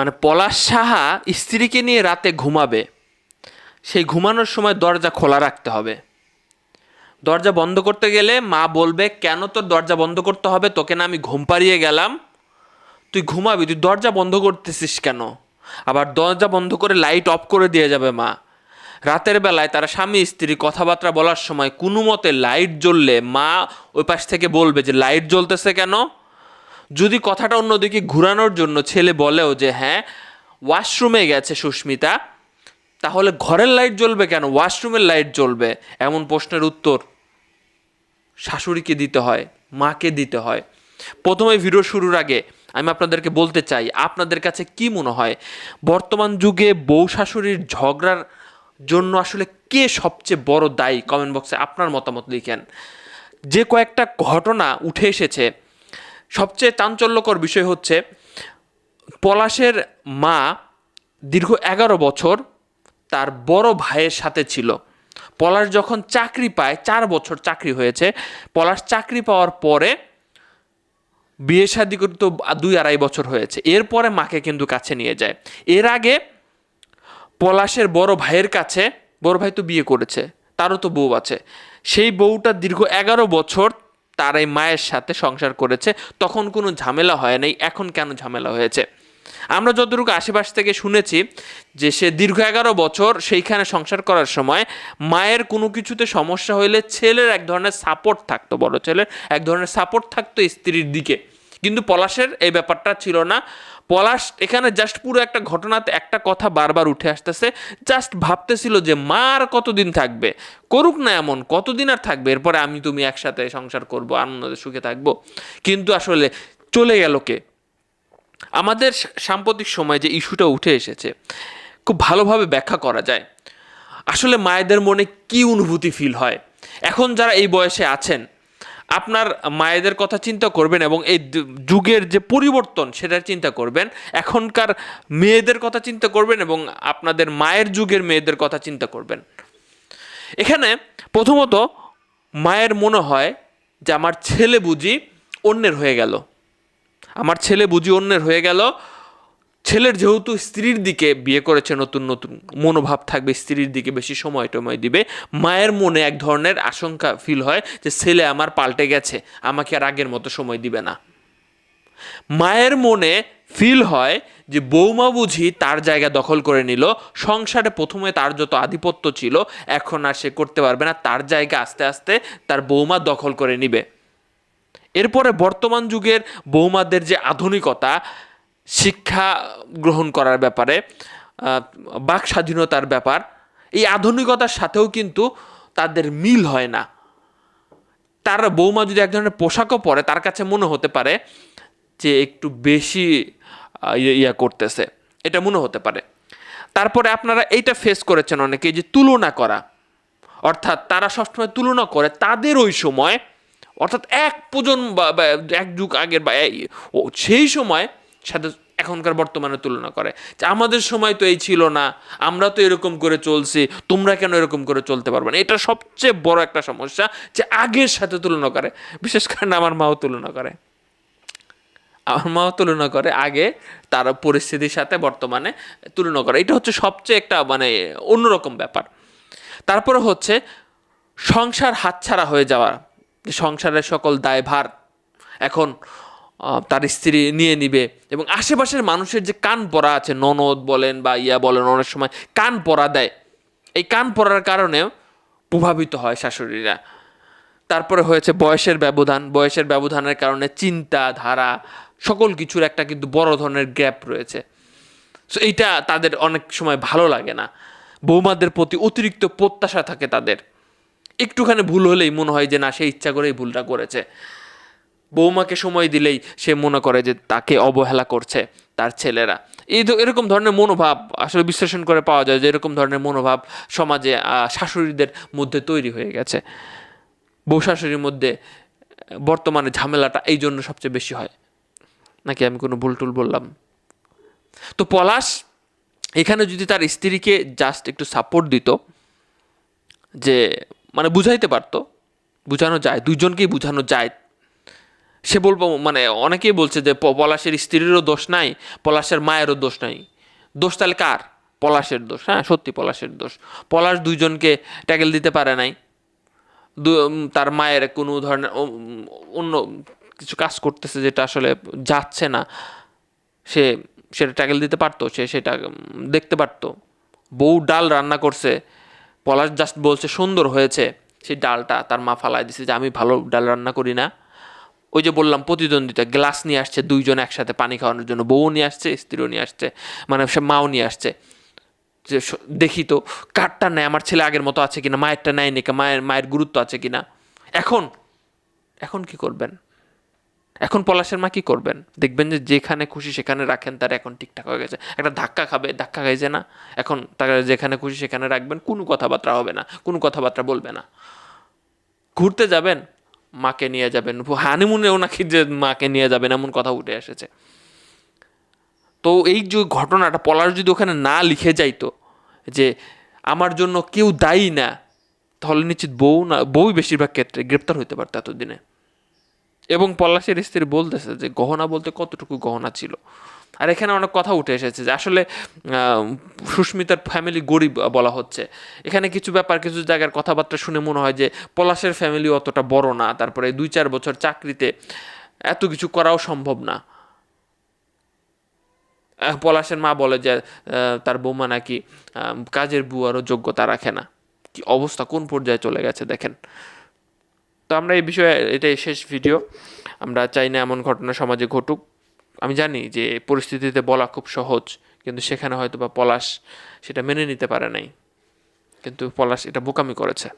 মানে পলাশ সাহা স্ত্রীকে নিয়ে রাতে ঘুমাবে। সেই ঘুমানোর সময় দরজা খোলা রাখতে হবে। দরজা বন্ধ করতে গেলে মা বলবে, কেন তোর দরজা বন্ধ করতে হবে? তোকে না আমি ঘুম পাড়িয়ে গেলাম। তুই ঘুমাবি, তুই দরজা বন্ধ করতেছিস কেন? আবার দরজা বন্ধ করে লাইট অফ করে দিয়ে যাবে মা। রাতের বেলায় তারা স্বামী স্ত্রী কথাবার্তা বলার সময় কোনো মতে লাইট জ্বললে মা ওই পাশ থেকে বলবে যে, লাইট জ্বলতেছে কেন? যদি কথাটা অন্যদিকে ঘুরানোর জন্য ছেলে বলেও যে হ্যাঁ ওয়াশরুমে গেছে সুস্মিতা, তাহলে ঘরের লাইট জ্বলবে কেন? ওয়াশরুমের লাইট জ্বলবে। এমন প্রশ্নের উত্তর শাশুড়িকে দিতে হয়, মাকে দিতে হয়। প্রথমে ভিডিও শুরুর আগে আমি আপনাদেরকে বলতে চাই, আপনাদের কাছে কি মনে হয়, বর্তমান যুগে বউ শাশুড়ির ঝগড়ার জন্য আসলে কে সবচেয়ে বড় দায়ী? কমেন্ট বক্সে আপনার মতামত লিখেন। যে কয়েকটা ঘটনা উঠে এসেছে সবচেয়ে চাঞ্চল্যকর বিষয় হচ্ছে, পলাশের মা দীর্ঘ এগারো বছর তার বড় ভাইয়ের সাথে ছিল। পলাশ যখন চাকরি পায়, চার বছর চাকরি হয়েছে, পলাশ চাকরি পাওয়ার পরে বিয়ে শাদি করতে দুই আড়াই বছর হয়েছে। এরপরে মাকে কিন্তু কাছে নিয়ে যায়। এর আগে পলাশের বড় ভাইয়ের কাছে, বড় ভাই তো বিয়ে করেছে, তারও তো বউ আছে। সেই বউটা দীর্ঘ এগারো বছর তার এই মায়ের সাথে সংসার করেছে, তখন কোনো ঝামেলা হয় নাই, এখন কেন ঝামেলা হয়েছে? আমরা যতটুকু আশেপাশ থেকে শুনেছি যে সে দীর্ঘ এগারো বছর সেইখানে সংসার করার সময় মায়ের কোনো কিছুতে সমস্যা হইলে ছেলের এক ধরনের সাপোর্ট থাকতো, বড় ছেলের এক ধরনের সাপোর্ট থাকতো স্ত্রীর দিকে। কিন্তু পলাশের এই ব্যাপারটা ছিল না। পলাশ এখানে জাস্ট পুরো একটা ঘটনাতে একটা কথা বারবার উঠে আসতেছে। জাস্ট ভাবতেছিল যে, মা আর কতদিন থাকবে? করুক না এমন, কতদিন আর থাকবে? এরপরে আমি তুমি একসাথে সংসার করব, আনন্দে সুখে থাকব। কিন্তু আসলে চলে গেল কে? আমাদের সাম্প্রতিক সময় যে ইস্যুটা উঠে এসেছে, খুব ভালোভাবে ব্যাখ্যা করা যায়। আসলে মায়েদের মনে কি অনুভূতি ফিল হয়? এখন যারা এই বয়সে আছেন আপনার মায়েদের কথা চিন্তা করবেন এবং এই যুগের যে পরিবর্তন সেটা চিন্তা করবেন। এখনকার মেয়েদের কথা চিন্তা করবেন এবং আপনাদের মায়ের যুগের মেয়েদের কথা চিন্তা করবেন। এখানে প্রথমত মায়ের মনে হয় যে, আমার ছেলে বুঝি অন্যের হয়ে গেল। আমার ছেলে বুঝি অন্যের হয়ে গেল। ছেলের যেহেতু স্ত্রীর দিকে বিয়ে করেছে নতুন নতুন মনোভাব থাকবে, স্ত্রীর দিকে বেশি সময় টময় দিবে, মায়ের মনে এক ধরনের আশঙ্কা ফিল হয় যে ছেলে আমার পাল্টে গেছে, আমাকে আর আগের মতো সময় দিবে না। মায়ের মনে ফিল হয় যে বৌমা বুঝি তার জায়গা দখল করে নিল, সংসারে প্রথমে তার যত আধিপত্য ছিল, এখন আর সে করতে পারবে না, তার জায়গা আস্তে আস্তে তার বৌমা দখল করে নিবে। এরপরে বর্তমান যুগের বৌমাদের যে আধুনিকতা শিক্ষা গ্রহণ করার ব্যাপারে বাক স্বাধীনতার ব্যাপার, এই আধুনিকতার সাথেও কিন্তু তাদের মিল হয় না। তার বৌমা যদি এক ধরনের পোশাকও পরে, তার কাছে মনে হতে পারে যে একটু বেশি ইয়ে- ইয়া করতেছে। এটা মনে হতে পারে। তারপরে আপনারা এইটা ফেস করেছেন অনেকে যে তুলনা করা। অর্থাৎ তারা সবসময় তুলনা করে তাদের ওই সময়, অর্থাৎ এক প্রজন্ম বা এক যুগ আগের বা সেই সময় সাথে এখনকার বর্তমানে তুলনা করে। যে আমাদের সময় তো এই ছিল না, আমরা তো এরকম করে চলছি, তোমরা কেন এরকম করে চলতে পারবে না? এটা সবচেয়ে বড় একটা সমস্যা যে আগের সাথে তুলনা করে, বিশেষ করে আমার মাও তুলনা করে। আমার মাও তুলনা করে আগে, তার পরিস্থিতির সাথে বর্তমানে তুলনা করে। এটা হচ্ছে সবচেয়ে একটা মানে অন্যরকম ব্যাপার। তারপরে হচ্ছে সংসার হাতছাড়া হয়ে যাওয়া সংসারের সকল দায়ভার এখন তার স্ত্রী নিয়ে নিবে। এবং আশেপাশের মানুষের যে কান পরা আছে, ননদ বলেন বা ইয়া বলেন, অনেক সময় কান পরা দেয়। এই কান পরার কারণেও প্রভাবিত হয় শাশুড়িরা। তারপরে হয়েছে বয়সের ব্যবধান। বয়সের ব্যবধানের কারণে চিন্তা, ধারা, সকল কিছুর একটা কিন্তু বড় ধরনের গ্যাপ রয়েছে। সো এইটা তাদের অনেক সময় ভালো লাগে না। বৌমাদের প্রতি অতিরিক্ত প্রত্যাশা থাকে তাদের। একটুখানি ভুল হলেই মনে হয় যে, না, সে ইচ্ছা করেই ভুলটা করেছে। বৌমাকে সময় দিলেই সে মনে করে যে তাকে অবহেলা করছে তার ছেলেরা। এই এরকম ধরনের মনোভাব আসলে বিশ্লেষণ করে পাওয়া যায় যে এরকম ধরনের মনোভাব সমাজে শাশুড়িদের মধ্যে তৈরি হয়ে গেছে। বউ শাশুড়ির মধ্যে বর্তমানে ঝামেলাটা এই জন্য সবচেয়ে বেশি হয়। নাকি আমি কোনো ভুল টুল বললাম? তো পলাশ এখানে যদি তার স্ত্রীকে জাস্ট একটু সাপোর্ট দিত, যে মানে বুঝাইতে পারতো, বোঝানো যায়, দুইজনকেই বোঝানো যায় সে বলব মানে অনেকেই বলছে যে পলাশের স্ত্রীরও দোষ নাই, পলাশের মায়েরও দোষ নাই। দোষ তাহলে কার? পলাশের দোষ হ্যাঁ সত্যি পলাশের দোষ। পলাশ দুইজনকে ট্যাকেল দিতে পারে নাই। তার মায়ের কোনো ধরনের অন্য কিছু কাজ করতেছে যেটা আসলে যাচ্ছে না। সে সেটা ট্যাকেল দিতে পারতো, সে সেটা দেখতে পারতো। বউ ডাল রান্না করছে, পলাশ জাস্ট বলছে, সুন্দর হয়েছে। সেই ডালটা তার মা ফালাই দিছে যে, আমি ভালো ডাল রান্না করি না। ওই যে বললাম, প্রতিদ্বন্দ্বিতা। গ্লাস নিয়ে আসছে, দুইজন একসাথে পানি খাওয়ানোর জন্য। বউ নিয়ে আসছে, স্ত্রীও নিয়ে আসছে মানে সে মাও নিয়ে আসছে। যে দেখি তো, কারটা নেয়? আমার ছেলে আগের মতো আছে কিনা? মায়েরটা নেয় নাকি মায়ের মায়ের গুরুত্ব আছে কিনা? এখন এখন কি করবেন? এখন পলাশের মা কি করবেন? দেখবেন যে যেখানে খুশি সেখানে রাখেন, তার এখন ঠিকঠাক হয়ে গেছে। একটা ধাক্কা খাবে, ধাক্কা খাইছে না? এখন তাকে যেখানে খুশি সেখানে রাখবেন, কোনো কথাবার্তা হবে না, কোনো কথাবার্তা বলবে না। ঘুরতে যাবেন? মাকে নিয়ে যাবেন। হানিমুনেও নাকি যে মাকে নিয়ে যাবেন এমন কথা উঠে এসেছে। তো এই যে ঘটনাটা, পলাশ যদি ওখানে না লিখে যাইতো যে, আমার জন্য কেউ দায়ী না, তাহলে নিশ্চিত বউ না, বউ বেশিরভাগ ক্ষেত্রে গ্রেপ্তার হইতে পারতো এতদিনে। এবং পলাশের স্ত্রী বলতেছে যে, গহনা বলতে কতটুকু গহনা ছিল? আর এখানে অনেক কথা উঠে এসেছে যে আসলে সুস্মিতার ফ্যামিলি গরিব বলা হচ্ছে। এখানে কিছু ব্যাপার, কিছু জায়গার কথাবার্তা শুনে মনে হয় যে পলাশের ফ্যামিলি অতটা বড় না, তারপরে দুই চার বছর চাকরিতে এত কিছু করাও সম্ভব না। পলাশের মা বলে যে তার বৌমা নাকি কাজের বুয়ারও যোগ্যতা রাখে না। কি অবস্থা, কোন পর্যায়ে চলে গেছে, দেখেন। তো আমরা এই বিষয়ে এটাই শেষ ভিডিও আমরা চাই না এমন ঘটনা সমাজে ঘটুক। আমি জানি যে পরিস্থিতিতে বলা খুব সহজ, কিন্তু সেখানে হয়তো বা পলাশ সেটা মেনে নিতে পারে নাই। কিন্তু পলাশ এটা বোকামি করেছে।